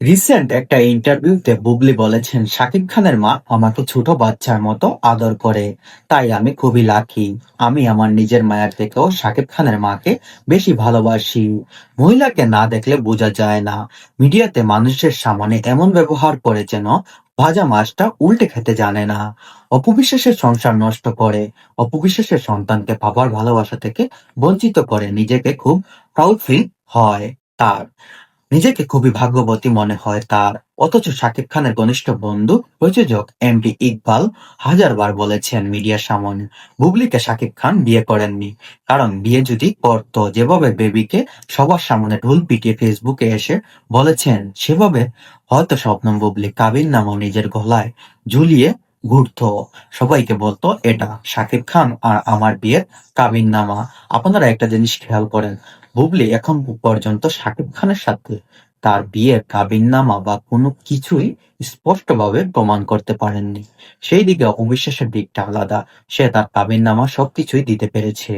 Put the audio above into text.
Recent একটা ইন্টারভিউতে বুবলি বলেছেন, শাকিব খানের মা আমাকে ছোট বাচ্চার মতো আদর করে, তাই আমি খুবই লাকি আমি আমার নিজের মায়ের থেকেও শাকিব খানের মাকে বেশি ভালোবাসি। মহিলাকে না দেখলে বোঝা যায় না। মিডিয়াতে মানুষের সামনে এমন ব্যবহার করে যেন ভাজা মাছটা উল্টে খেতে জানে না। অপবিশ্বাসের সংসার নষ্ট করে। অপবিশ্বাসের সন্তানকে বাবার ভালোবাসা থেকে বঞ্চিত করে নিজেকে খুব প্রাউড ফিল হয় তার। নিজেকে খুবই ভাগ্যবতী মনে হয় তার। অথচ শাকিব খানের ঘনিষ্ঠ বন্ধু, প্রযোজক এম ডি ইকবাল হাজারবার বলেছেন মিডিয়ার সামনে বুবলিকে শাকিব খান বিয়ে করেননি। কারণ বিয়ে যদি করত, যেভাবে বেবিকে সবার সামনে ঢুল পিটিয়ে ফেসবুকে এসে বলেছেন, সেভাবে হয়তো স্বপ্নম বুবলি কাবির নামও নিজের গলায় ঝুলিয়ে ঘুরতো। সবাইকে বলতো, এটা শাকিব খান আর আমার বিয়ের কাবিন নামা আপনারা একটা জিনিস খেয়াল করেন, বুবলি এখন পর্যন্ত শাকিব খানের সাথে তার বিয়ের কাবিননামা বা কোনো কিছুই স্পষ্টভাবে প্রমাণ করতে পারেননি। সেই দিকে অবিশ্বাসের দিকটা আলাদা, সে তার কাবিননামা সবকিছুই দিতে পেরেছে।